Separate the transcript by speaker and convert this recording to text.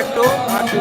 Speaker 1: part two part two